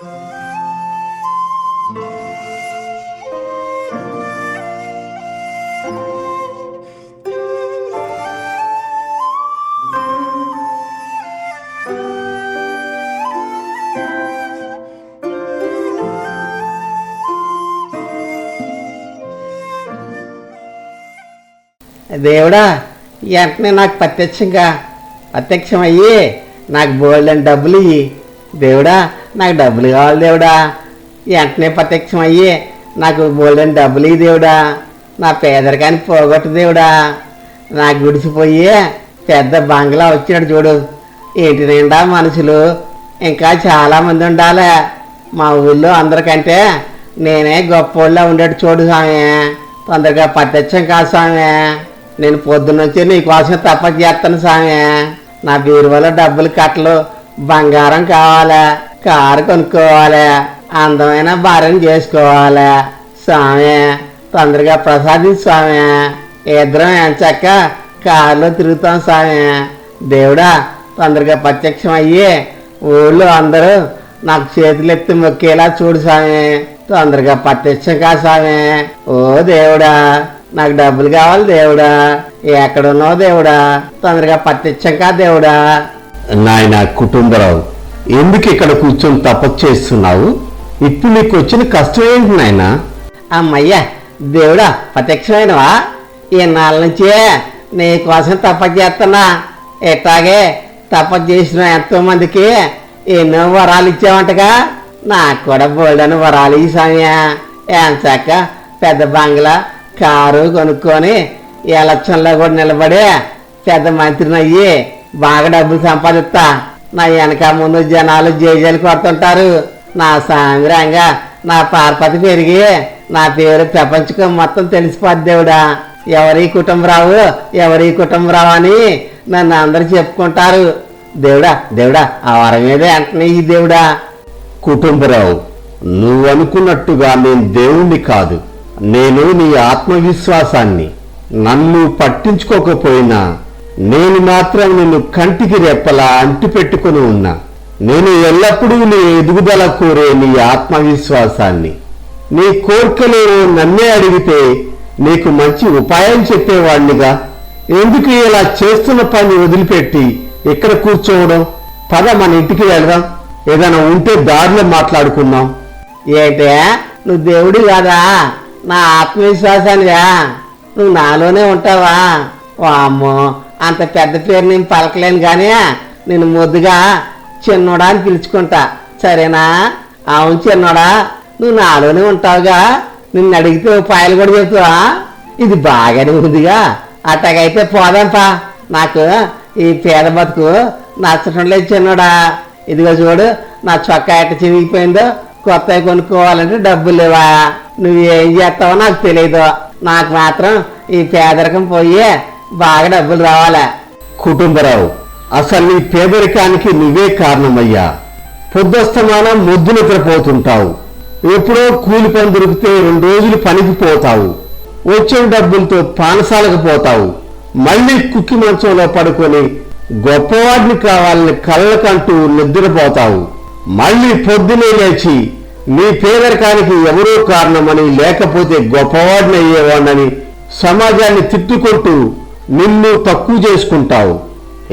దేవుడా వెంటనే నాకు ప్రత్యక్షంగా ప్రత్యక్షం అయ్యి నాకు బోల్డెన్ డబ్బులు ఇయ్యి దేవుడా నాకు డబ్బులు కావాలి దేవుడా. వెంటనే ప్రత్యక్షం అయ్యి నాకు బోల్డని డబ్బులు ఇయ్యి దేవుడా. నా పేదరికాన్ని పోగొట్టు దేవుడా. నాకు గుడిసిపోయి పెద్ద బంగ్లా వచ్చినాడు చూడు. ఏంటి నిండా మనుషులు? ఇంకా చాలామంది ఉండాలి. మా ఊళ్ళో అందరికంటే నేనే గొప్పోళ్ళ ఉండేట్టు చూడు స్వామి. తొందరగా ప్రత్యక్షం కాదు స్వామి. నేను పొద్దున్నొచ్చి నీకోసం తప్ప చేస్తాను స్వామి. నా బీరువాలో డబ్బులు కట్టలు బంగారం కావాలి. కారు కొనుక్కోవాలి అందమైన భార్యను చేసుకోవాలి. స్వామి తొందరగా ప్రసాదించు స్వామి. ఇద్దరం ఎంచక్క కారులో తిరుగుతాం స్వామి. దేవుడా తొందరగా ప్రత్యక్షం అయ్యి ఊళ్ళో అందరూ నాకు చేతులు ఎత్తి మొక్కేలా చూడు స్వామి. తొందరగా ప్రత్యక్షం కా స్వామి. ఓ దేవుడా నాకు డబ్బులు కావాలి దేవుడా. ఎక్కడున్నావు దేవుడా? తొందరగా ప్రత్యక్షం కా దేవుడా? నాయన కుటుంబరావు ఎందుకు ఇక్కడ కూర్చొని తపస్సు చేస్తున్నావు? ఇప్పుడు నీకు వచ్చిన కష్టం ఏంటి నాయన? అమ్మయ్యా దేవుడా ప్రత్యక్షమైనవా? ఈనాళ్ళ నుంచే నీ కోసం తపస్సు చేస్తున్నా. ఎట్లాగే తపస్సు చేసిన ఎంతో మందికి ఎన్నో వరాలు ఇచ్చావంటగా? నాకు కూడా బోల్డని వరాలు ఈ సమయా ఏంచాక పెద్ద బంగ్లా కారు కొనుక్కొని ఎలక్షన్లో కూడా నిలబడి పెద్ద మంత్రిని అయ్యి బాగా డబ్బులు సంపాదిస్తా. నా వెనక ముందు జనాలు జేజేలు కొడుతుంటారు. నా సాంగ్రంగా నా పార్పతి పెరిగి నా పేరు ప్రపంచకం మొత్తం తెలిసిపోద్ది దేవుడా. ఎవరి కుటుంబరావు ఎవరి కుటుంబరావు అని నన్ను అందరు చెప్పుకుంటారు. దేవుడా దేవుడా ఆ వరం మీద వెంటనే ఈ దేవుడా. కుటుంబరావు నువ్వు అనుకున్నట్టుగా నేను దేవుణ్ణి కాదు. నేను నీ ఆత్మవిశ్వాసాన్ని నన్ను పట్టించుకోకపోయినా నేను మాత్రం నిన్ను కంటికి రెప్పలా అంటిపెట్టుకుని ఉన్నా. నేను ఎల్లప్పుడూ నీ ఎదుగుదల కోరే నీ ఆత్మవిశ్వాసాన్ని. నీ కోరికలు నన్నే అడిగితే నీకు మంచి ఉపాయం చెప్పేవాణ్ణిగా. ఎందుకు ఇలా చేస్తున్న పని వదిలిపెట్టి ఇక్కడ కూర్చోవడం? పద మన ఇంటికి వెళ్దాం. ఏదైనా ఉంటే దారిలో మాట్లాడుకుందాం. ఏంటే? నువ్వు దేవుడు కాదా? నా ఆత్మవిశ్వాసానిగా నువ్వు నాలోనే ఉంటావా? వామ్మో అమ్మో అంత పెద్ద పేరు నేను పలకలేను కానీ నేను ముద్దుగా చిన్నోడా అని పిలుచుకుంటా. సరేనా? అవును చిన్నోడా నువ్వు నాలోనే ఉంటావుగా. నిన్ను అడిగితే ఉపాయాలు పాయలు కూడా చెప్తావా? ఇది బాగానే ఉందిగా. అట్టగైతే పోదాంపా నాకు ఈ పేద బతుకు నచ్చటం లేదు చిన్నోడా. ఇదిగో చూడు నా చొక్కా ఎట్ట చిరిగిపోయిందో కొత్త కొనుక్కోవాలంటే డబ్బులు లేవా? నువ్వు ఏం చేస్తావో నాకు తెలియదు నాకు మాత్రం ఈ పేదరికం పోయి బాగా డబ్బులు రావాలా? కుటుంబరావు అసలు నీ పేదరికానికి నువ్వే కారణమయ్యా. పొద్దుస్తమానం ముద్దు నిద్రపోతుంటావు. ఎప్పుడో కూలి పని దొరికితే రెండు రోజులు పనికి పోతావు. వచ్చిన డబ్బులతో పానసాలకు పోతావు. మళ్ళీ కుక్కి మంచంలో పడుకొని గొప్పవాడిని కావాలని కళ్ళకంటూ నిద్రపోతావు. మళ్ళీ పొద్దునే లేచి నీ పేదరికానికి ఎవరో కారణమని లేకపోతే గొప్పవాడిని అయ్యేవాడిని సమాజాన్ని తిట్టుకుంటూ నిన్ను తక్కువ చేసుకుంటావు.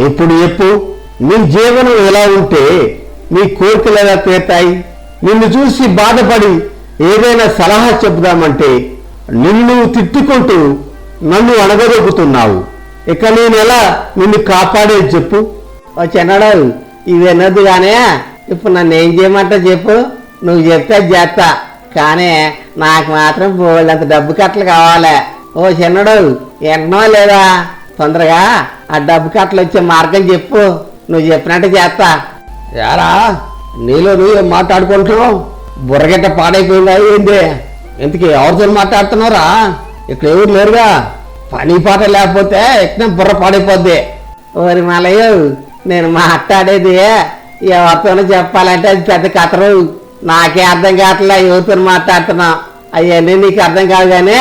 ఇప్పుడు చెప్పు నీ జీవనం ఎలా ఉంటే నీ కోరికలు ఎలా తీరుతాయి? నిన్ను చూసి బాధపడి ఏదైనా సలహా చెబుదామంటే నిన్ను తిట్టుకుంటూ నన్ను అణగదొక్కుతున్నావు. ఇక నేను ఎలా నిన్ను కాపాడేది చెప్పు. ఓ చిన్నడు ఇవి కానీ ఇప్పుడు నన్ను ఏం చేయమంటా చెప్పు. నువ్వు చెప్తే చేస్తా. కానీ నాకు మాత్రం బోళ్ళంత డబ్బు కట్టలు కావాలి. ఓ చిన్నడు ఎంటనో లేదా? తొందరగా ఆ డబ్బు కట్టలు వచ్చే మార్గం చెప్పు. నువ్వు చెప్పినట్టు చేస్తా. యారా నీలో నువ్వు మాట్లాడుకుంటున్నావు? బుర్రగట్ట పాడైపోయిందా ఏంది? ఇంతకీ ఎవరితో మాట్లాడుతున్నారా ఇక్కడ ఎవరు లేరుగా? పని పాట లేకపోతే ఎక్కడ బుర్ర పాడైపోద్ది. ఓరి మలయ్య నేను మాట్లాడేది ఎవరితోనో చెప్పాలంటే అది పెద్ద కథరు. నాకే అర్థం కావట్లే ఎవరితో మాట్లాడుతున్నా అవన్నీ నీకు అర్థం కాదు కానీ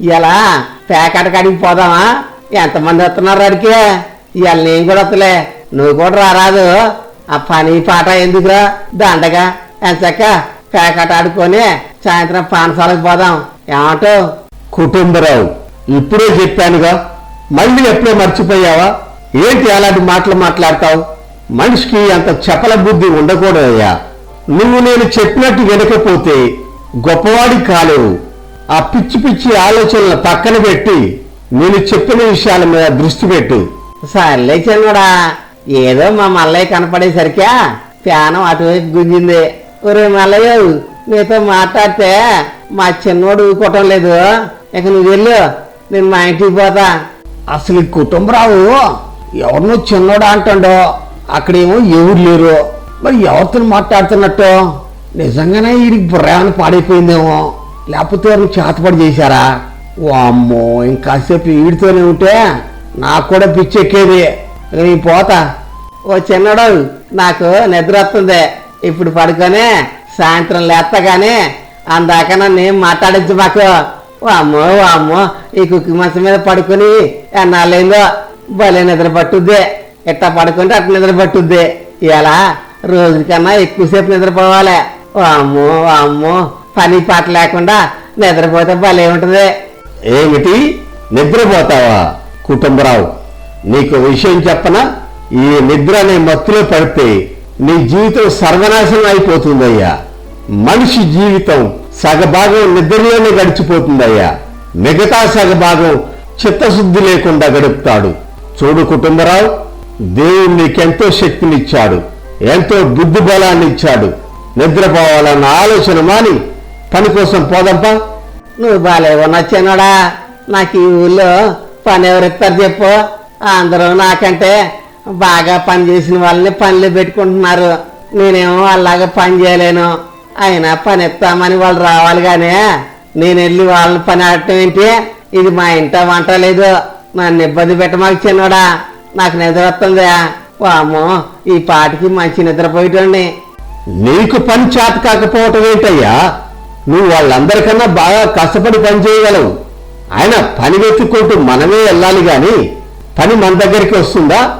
ఇలా పేకాట కాడికి పోదామా? ఎంతమంది వస్తున్నారు అడిగే ఇవాళ నేను కూడా వస్తలే. నువ్వు కూడా రారాదు. ఆ పని పాట ఎందుకురా? దండగా. ఎంచక్క పేకాట ఆడుకొని సాయంత్రం పానసాలకు పోదాం. ఏమంటో? కుటుంబరావు ఇప్పుడే చెప్పానుగా. మళ్ళీ ఎప్పుడో మర్చిపోయావా? ఏంటి అలాంటి మాటలు మాట్లాడతావు? మనిషికి అంత చెప్పల బుద్ధి ఉండకూడదయ్యా. నువ్వు నేను చెప్పినట్టు వినకపోతే గొప్పవాడి కాలేవు. ఆ పిచ్చి పిచ్చి ఆలోచనలు పక్కన పెట్టి నేను చెప్పిన విషయాల మీద దృష్టి పెట్టు. సర్లే చిన్నోడా ఏదో మా మల్లయ్య కనపడేసరికా ప్యానం అటువైపు గుంజింది. ఒరే మల్లయ్య నీతో మాట్లాడితే మా చిన్నోడు ఊరుకోవటం లేదు. ఇక నువ్వు వెళ్ళు నేను మా ఇంటికి పోతా. అసలు ఈ కుటుంబరావు ఎవరినో చిన్నోడా అంటాడో అక్కడేమో ఎవరు లేరు. మరి ఎవరితో మాట్లాడుతున్నట్టు? నిజంగానే వీడికి బుర్రేమని పాడైపోయిందేమో. లేకపోతే చేతపడి చేశారా? ఓ అమ్మో ఇంకాసేపు వీడితోనే ఉంటే నాకు కూడా పిచ్చెక్కేది ఎక్కేది. నేను పోతా. ఓ చిన్నడు నాకు నిద్ర వస్తుంది. ఇప్పుడు పడుకొని సాయంత్రం లేస్తగానే అందాక నన్ను ఏం మాట్లాడచ్చు మాకు. ఓ అమ్మో ఓ అమ్మో ఈ కుక్కి మంచం మీద పడుకొని ఎన్నాళ్ళేందో భలే నిద్ర పట్టుద్ది. ఎట్టా పడుకుంటే అట్ట నిద్ర పట్టుద్ది. ఇలా రోజుకన్నా ఎక్కువసేపు నిద్రపోవాలి ఓ అమ్మో ఓ అమ్మో పని పాట లేకుండా నిద్రపోతే భలే ఉంటుంది. ఏమిటి? నిద్రపోతావా? కుటుంబరావు నీకు విషయం చెప్పన? ఈ నిద్ర అనే మత్తులో పడితే నీ జీవితం సర్వనాశనం అయిపోతుందయ్యా. మనిషి జీవితం సగభాగం నిద్రలోనే గడిచిపోతుందయ్యా. మిగతా సగభాగం చిత్తశుద్ధి లేకుండా గడుపుతాడు. చూడు కుటుంబరావు దేవుడు నీకెంతో శక్తినిచ్చాడు ఎంతో బుద్ధి బలాన్ని ఇచ్చాడు నిద్రపోవాలన్న ఆలోచన మాని పని కోసం పోదంపా. నువ్వు బాలే ఉన్నొచ్చానోడా నాకు ఈ ఊళ్ళో పని ఎవరిస్తారు చెప్పు. అందరూ నాకంటే బాగా పని చేసిన వాళ్ళని పనులు పెట్టుకుంటున్నారు. నేనేమో అలాగా పని చేయలేను. అయినా పని ఎత్తామని వాళ్ళు రావాలి కానీ నేను వెళ్ళి వాళ్ళని పని ఆడటం ఏంటి? ఇది మా ఇంట వంట లేదు. నన్ను ఇబ్బంది పెట్టమాకు చిన్నోడా. నాకు నిద్ర వస్తుందా. వామ్మో ఈ పాటికి మంచి నిద్రపోయేటండి నీకు పని చేత కాకపోవటం ఏంటయ్యా? నువ్వు వాళ్ళందరికన్నా బాగా కష్టపడి పని చేయగలవు. ఆయన పని వెతుక్కుంటూ మనమే వెళ్ళాలి గాని పని మన దగ్గరికి వస్తుందా?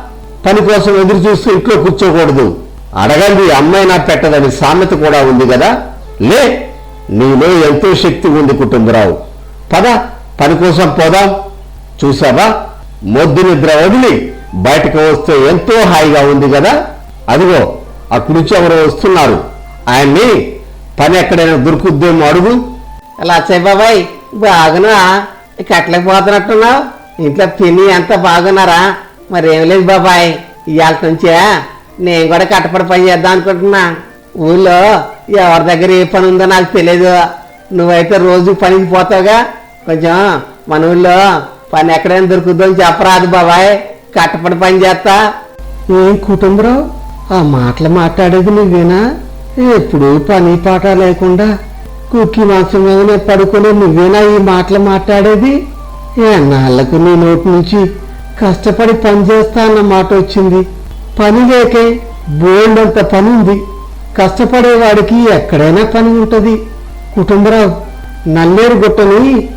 పని కోసం ఎదురు చూస్తూ ఇంట్లో కూర్చోకూడదు. అడగండి అమ్మాయి నా పెట్టదని సామెత కూడా ఉంది కదా? లే నీలో ఎంతో శక్తి ఉంది కుటుంబరావు. పద పని కోసం పోదాం. చూసావా? మొద్దు నిద్ర వదిలి బయటకు వస్తే ఎంతో హాయిగా ఉంది కదా? అదిగో అక్కడి నుంచి ఎవరో వస్తున్నారు. ఆయన్ని పని ఎక్కడైనా దొరుకుద్దేమో అడుగు. లచ్చయ్య బాబాయ్ బాగున్నా కట్లకి పోతున్నట్టున్నావు? ఇంట్లో పిన్ని ఎంత బాగున్నారా? మరేం లేదు బాబాయ్ ఇవాళ నుంచే నేను కూడా కట్టపడి పని చేద్దాం అనుకుంటున్నా. ఊళ్ళో ఎవరి దగ్గర ఏ పని ఉందో నాకు తెలియదు నువ్వైతే రోజు పనికి పోతావుగా? కొంచెం మన ఊళ్ళో పని ఎక్కడైనా దొరుకుద్దో అని చెప్పరాదు బాబాయ్. కట్టపడి పని చేస్తా. ఏం కుటుంబరావు? ఆ మాటలు మాట్లాడేది నువ్వేనా? ఎప్పుడు పని పాట లేకుండా కుక్కి మాంసం మీదనే పడుకొని నువ్వేనా ఈ మాటలు మాట్లాడేది? ఎన్నాళ్ళకు నీ నోటి నుంచి కష్టపడి పని చేస్తా అన్న మాట వచ్చింది. పని లేకే బోల్డంత పని ఉంది కష్టపడేవాడికి ఎక్కడైనా పని ఉంటుంది. కుటుంబరావు నల్లేరు గుట్టని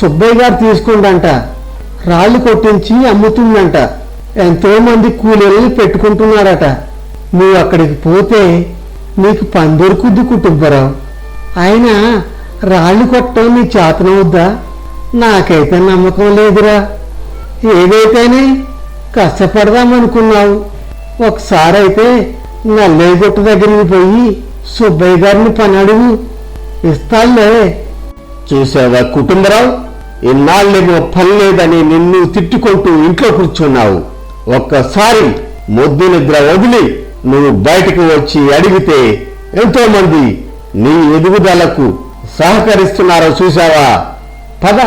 సుబ్బయ్య గారు తీసుకుండంట. రాళ్ళు కొట్టించి అమ్ముతుందంట. ఎంతోమంది కూలీలను పెట్టుకుంటున్నారట. నువ్వు అక్కడికి పోతే నీకు పని దొరుకుద్ది కుటుంబరావు ఆయన రాళ్ళు కొట్టడం నీ చేతనవుద్దా నాకైతే నమ్మకం లేదురా. ఏదైతేనే కష్టపడదామనుకున్నావు ఒకసారి అయితే నల్లయ్య గుట్ట దగ్గరికి పోయి సుబ్బయ్య గారిని పని అడుగు. ఇస్తాలే చూసావా కుటుంబరావు? ఇన్నాళ్ళేమో పని లేదని నిన్ను తిట్టుకుంటూ ఇంట్లో కూర్చున్నావు. ఒక్కసారి మొద్దు నిద్ర వదిలి నువ్వు బయటకు వచ్చి అడిగితే ఎంతో మంది నీ ఎదుగుదలకు సహకరిస్తున్నారో చూసావా పద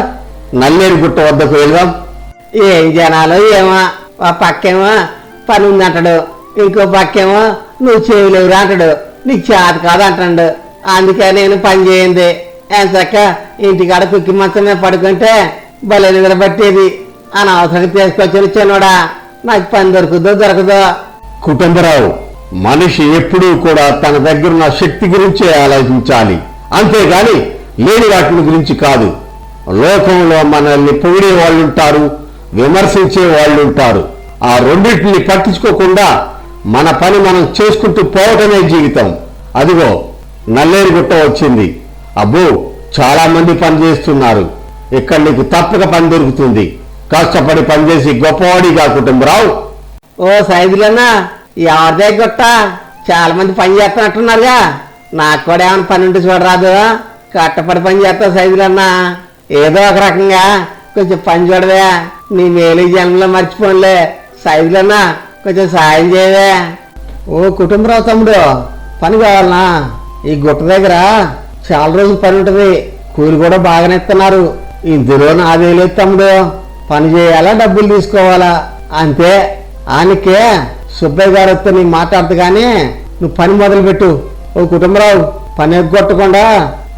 నల్లేరు గుట్ట వద్దకు వెళ్దాం. ఏం జనాలు ఏమో? ఆ పక్కేమో? పని ఉందంటాడు ఇంకో పక్కేమో? నువ్వు చేయలేవురా అంటాడు. నీకు చేత కాదు అంటాడు అందుకే నేను పని చేయింది. ఎంచక్క ఇంటికాడ కుక్కి మంచం మీద పడుకుంటే భలే నిద్ర పట్టేది అనవసరంగా తీసుకొచ్చి వచ్చానోడా నాకు పని దొరుకుదో దొరకదో. కుటుంబరావు మనిషి ఎప్పుడూ కూడా తన దగ్గర ఉన్న శక్తి గురించే ఆలోచించాలి. అంతేగాని లేని వాటిని గురించి కాదు. లోకంలో మనల్ని పొగిడే వాళ్ళు ఉంటారు విమర్శించే వాళ్ళు ఉంటారు ఆ రెండింటిని పట్టించుకోకుండా మన పని మనం చేసుకుంటూ పోవటమే జీవితం. అదిగో నల్లేరు గుట్ట వచ్చింది. అబ్బో చాలా మంది పని చేస్తున్నారు ఇక్కడ నీకు తప్పక పని దొరుకుతుంది. కష్టపడి పనిచేసి గొప్పవాడిగా కుటుంబరావు. ఓ సైదులన్నా ఎవరిదే గుట్ట? చాలా మంది పని చేస్తున్నట్టున్నారుగా. నాకు కూడా ఏమైనా పని ఉంటే చూడరాదు. కట్టపడి పని చేస్తావు సైజులన్నా ఏదో ఒక రకంగా కొంచెం పని చూడవే. నీ మేలు జన్మలో మర్చిపోనులే. సైజులన్నా కొంచెం సాయం చేయవే. ఓ కుటుంబరావు తమ్ముడు పని కావాలనా? ఈ గుట్ట దగ్గర చాలా రోజులు పని ఉంటుంది. కూలి కూడా బాగానే ఇస్తున్నారు. ఇందులో నాదే లేదు తమ్ముడు? పని చేయాలా డబ్బులు తీసుకోవాలా? అంతే. ఆనికే సుబ్బయ్య గారు వస్తే నీకు మాట్లాడదు కానీ నువ్వు పని మొదలు పెట్టు ఓ కుటుంబరావు పని ఎగ్గొట్టకుండా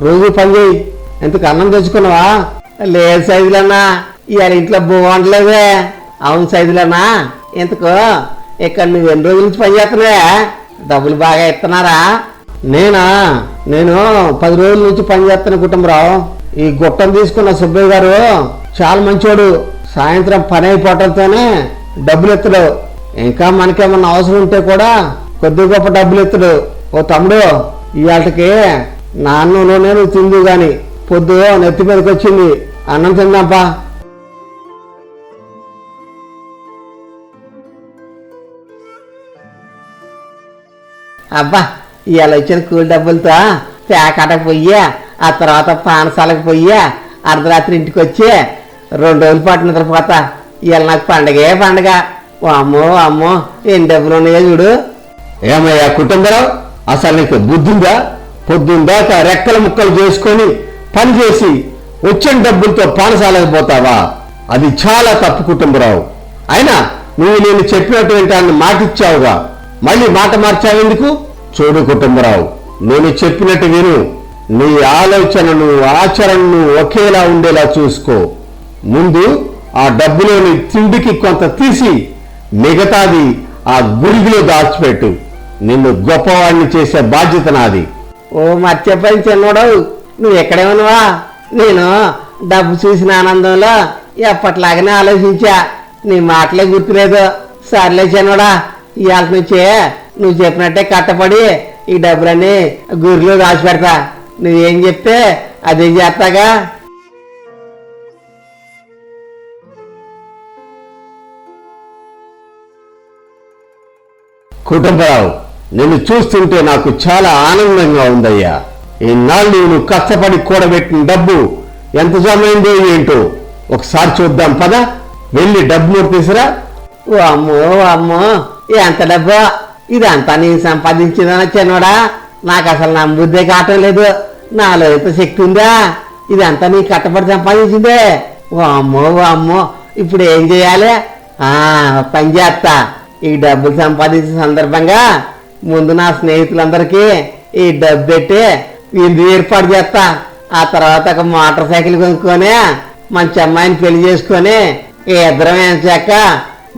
రోజు పని చేయి. ఎందుకు అన్నం తెచ్చుకున్నావా? లేదు సైజులన్నా ఇవాళ ఇంట్లో బాగుండలేదే అవును సైజులన్నా ఎందుకు ఇక్కడ నువ్వు ఎన్ని రోజుల నుంచి పని చేస్తున్నావే? డబ్బులు బాగా ఇస్తున్నారా? నేనా? నేను పది రోజుల నుంచి పని చేస్తున్న కుటుంబరావు. ఈ గుట్టం తీసుకున్న సుబ్బయ్య గారు చాలా మంచోడు. సాయంత్రం పని అయిపోవటంతోనే డబ్బులు ఎత్తడు. ఇంకా మనకేమన్నా అవసరం ఉంటే కూడా కొద్ది గొప్ప డబ్బులు ఎత్తుడు ఓ తమ్ముడు ఇవాళకి నాన్న నూనె నువ్వు తిందు గాని పొద్దు నెత్తి మీదకి వచ్చింది అన్నం తిందాంపా. అబ్బా ఇవాళ వచ్చిన కూలి డబ్బులతో పేకాటకు పోయ్యా ఆ తర్వాత పానసాలకు పోయ్యా అర్ధరాత్రి ఇంటికి వచ్చి రెండు రోజుల పాటు నిద్రపోతా. ఇవాళ నాకు పండగే పండగ. అమ్మో అమ్మో ఏం డబ్బులు ఉన్నాయో చూడు. ఏమయ్యా కుటుంబరావు అసలు నీకు బుద్ధిందా? పొద్దుందాకా రెక్కల ముక్కలు చేసుకొని పని చేసి వచ్చిన డబ్బులతో పానసాలకపోతావా అది చాలా తప్పు కుటుంబరావు. అయినా నువ్వు నేను చెప్పినటువంటి ఆయన మాటిచ్చావుగా. మళ్ళీ మాట మార్చావెందుకు చూడు కుటుంబరావు నేను చెప్పినట్టు విను. నీ ఆలోచనను ఆచరణను ఒకేలా ఉండేలా చూసుకో. ముందు ఆ డబ్బులోని తిండికి కొంత తీసి మిగతాది ఆ గుడిగిలో దాచిపెట్టు. నిన్ను గొప్పవాడిని చేసే బాధ్యత నాది. ఓ మర్చిపోయి చిన్నోడవు నువ్వు ఎక్కడే ఉన్నావా? నేను డబ్బు చూసిన ఆనందంలో ఎప్పట్లాగానే ఆలోచించా. నీ మాటలే గుర్తులేదు. సర్లే చిన్నోడా ఇవాళ నుంచే నువ్వు చెప్పినట్టే కట్టపడి ఈ డబ్బులన్నీ గురిలో దాచిపెడతా. నువ్వేం చెప్తే అదే చేస్తాగా? కుటుంబరావు నిన్ను చూస్తుంటే నాకు చాలా ఆనందంగా ఉందయ్యా. ఈనాళ్ళు నువ్వు కష్టపడి కూడబెట్టిన డబ్బు ఎంత జమైందో ఏంటో ఒకసారి చూద్దాం పద. వెళ్ళి డబ్బు మూట తీసురా. ఓ అమ్మో అమ్మో ఎంత డబ్బు? ఇదంతా నేను సంపాదించిందన చిన్నోడా? నాకు అసలు నమ్ముద్దే కావటం లేదు. నాలో ఎంత శక్తి ఉందా? ఇదంతా నీ కట్టబడి సంపాదించిందే. ఓ అమ్మో ఓ అమ్మో ఇప్పుడు ఏం చేయాలి? ఆ పని చేస్తా. ఈ డబ్బులు సంపాదించిన సందర్భంగా ముందు నా స్నేహితులందరికీ ఈ డబ్బు పెట్టి ఇది ఏర్పాటు చేస్తా. ఆ తర్వాత ఒక మోటార్ సైకిల్ కొనుక్కొని మంచి అమ్మాయిని పెళ్ళి చేసుకొని ఈ ఇద్దరం ఏం చేక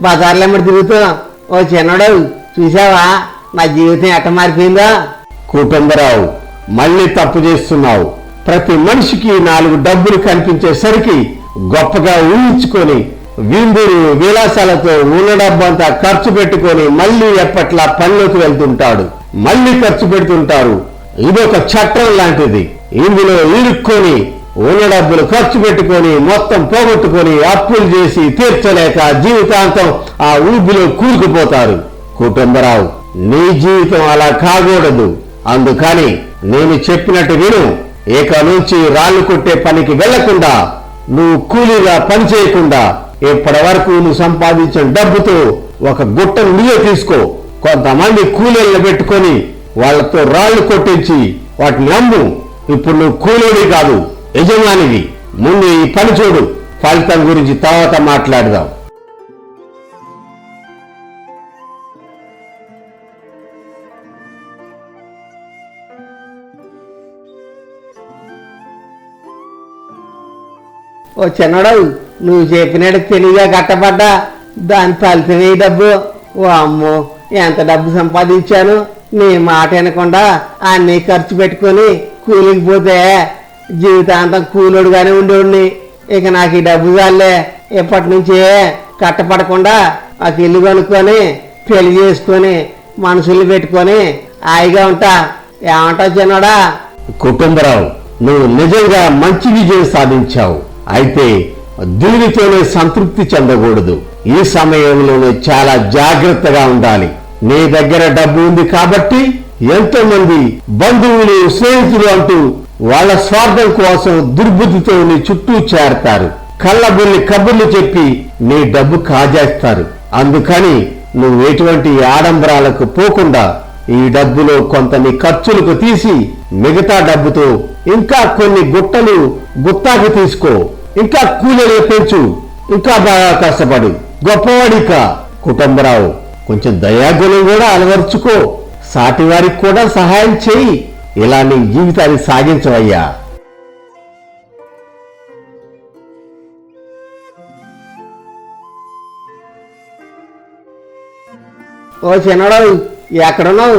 బజార్లో ఎమ్మడి తిరుగుతాం ఓ చిన్నడు చూసావా? నా జీవితం ఎట్ట మారిపోయిందో? కుటుంబరావు మళ్ళీ తప్పు చేస్తున్నావు. ప్రతి మనిషికి నాలుగు డబ్బులు కనిపించేసరికి గొప్పగా ఊహించుకొని విందులు విలాసాలతో ఉండడబ్బంతా డబ్బంతా ఖర్చు పెట్టుకొని మళ్ళీ ఎప్పట్లా పనిలోకి వెళ్తుంటాడు. మళ్ళీ ఖర్చు పెడుతుంటారు. ఇదొక చట్టం లాంటిది. ఇందులో ఇరుక్కొని ఉన్న డబ్బులు ఖర్చు పెట్టుకొని మొత్తం పోగొట్టుకొని అప్పులు చేసి తీర్చలేక జీవితాంతం ఆ ఊబిలో కూరుకుపోతారు. కుటుంబరావు నీ జీవితం అలా కాకూడదు. అందుకని నేను చెప్పినట్టు విను. ఇక నుంచి రాళ్ళు కొట్టే పనికి వెళ్ళకుండా నువ్వు కూలీగా పని చేయకుండా ఇప్పటి వరకు నువ్వు సంపాదించిన డబ్బుతో ఒక గుట్టను నువ్వే తీసుకో. కొంతమంది కూలీలను పెట్టుకొని వాళ్ళతో రాళ్ళు కొట్టించి వాటిని నమ్ము. ఇప్పుడు నువ్వు కూలీవి కాదు యజమానివి. ముందు ఈ పని చూడు. ఫలితం గురించి తర్వాత మాట్లాడదాం. ఓ చిన్నడు. నువ్వు చెప్పినట్టు తెలివిగా కట్టబడ్డా దాని ఫలితమే ఈ డబ్బు? ఓ అమ్మో ఎంత డబ్బు సంపాదించాను? నీ మాట వినకుండా అన్నీ ఖర్చు పెట్టుకొని కూలికి పోతే జీవితాంతం కూలోడుగానే ఉండేవాడిని. ఇక నాకు ఈ డబ్బు చాలే. ఇప్పటి నుంచే కట్టపడకుండా ఒక ఇల్లు కొనుక్కొని పెళ్ళి చేసుకొని మనుషుల్ని పెట్టుకొని హాయిగా ఉంటా. ఏమంటావు చిన్నడా? కుటుంబరావు నువ్వు నిజంగా మంచి విజయం సాధించావు. అయితే దీనితోనే సంతృప్తి చెందకూడదు. ఈ సమయంలోనే చాలా జాగ్రత్తగా ఉండాలి. నీ దగ్గర డబ్బు ఉంది కాబట్టి ఎంతో మంది బంధువులు స్నేహితులు అంటూ వాళ్ళ స్వార్థం కోసం దుర్బుద్ధితో నీ చుట్టూ చేరతారు. కళ్ళబుల్లి కబుర్లు చెప్పి నీ డబ్బు కాజేస్తారు. అందుకని నువ్వు ఎటువంటి ఆడంబరాలకు పోకుండా ఈ డబ్బులో కొంత నీ ఖర్చులకు తీసి మిగతా డబ్బుతో ఇంకా కొన్ని గుట్టలు గుత్తాకు తీసుకో. ఇంకా కూలీలు పెంచు ఇంకా బాగా కష్టపడు. గొప్పవాడిక. కుటుంబరావు కొంచెం దయాగుణం కూడా అలవర్చుకో. సాటి వారికి కూడా సహాయం చేయి ఇలా నీ జీవితాన్ని సాగించవయ్యా. ఓ చిన్నడు ఎక్కడున్నావు?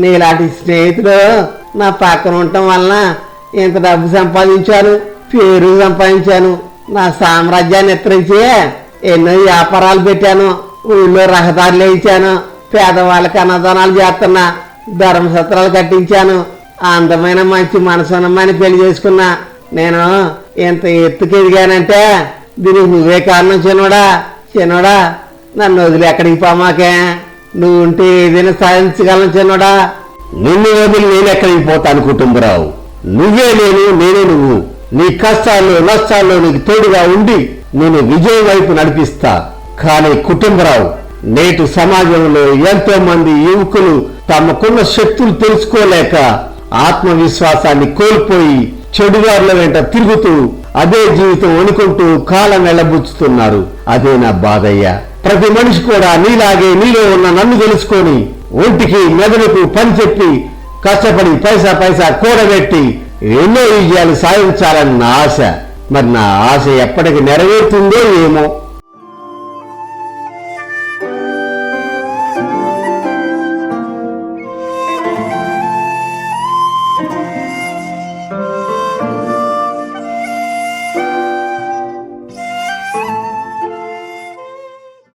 నీలాంటి స్నేహితుడు నా పక్కన ఉండటం వలన ఇంత డబ్బు సంపాదించారు. పేరు సంపాదించాను. నా సామ్రాజ్యాన్ని ఎత్తరించి ఎన్నో వ్యాపారాలు పెట్టాను. ఊళ్ళో రహదారులు వేయించాను పేదవాళ్ళకి అన్నదానాలు చేస్తున్నా. ధర్మసత్రాలు కట్టించాను. అందమైన మంచి మనసున్నమ్మని పెళ్ళి చేసుకున్నా. నేను ఎంత ఎత్తుకు ఎదిగానంటే దీనికి నువ్వే కారణం చిన్నోడా? చిన్నోడా నన్ను వదిలి ఎక్కడికి పోమాకే నువ్వు ఉంటే ఏదైనా సాధించగలను చిన్నోడా? నిన్ను వదిలి నేనెక్కడికి పోతాను కుటుంబరావు. నువ్వే నేను నేనే నువ్వు. నీ కష్టాల్లో నష్టాల్లో నీకు తోడుగా ఉండి నేను విజయం వైపు నడిపిస్తా. కానీ కుటుంబరావు నేటి సమాజంలో ఎంతో మంది యువకులు తమకున్న శక్తులు తెలుసుకోలేక ఆత్మవిశ్వాసాన్ని కోల్పోయి చెడుదారుల వెంట తిరుగుతూ అదే జీవితం వణుకుంటూ కాలం వెళ్ళబుచ్చుతున్నారు అదే నా బాధయ్య. ప్రతి మనిషి కూడా నీలాగే నీలో ఉన్న నన్ను తెలుసుకొని ఒంటికి మెదడుకు పని చెప్పి కష్టపడి పైసా పైసా కూడబెట్టి ఎన్నో విజయాలు సాధించాలన్న నా ఆశ. మరి నా ఆశ ఎప్పటికి నెరవేరుతుందో ఏమో.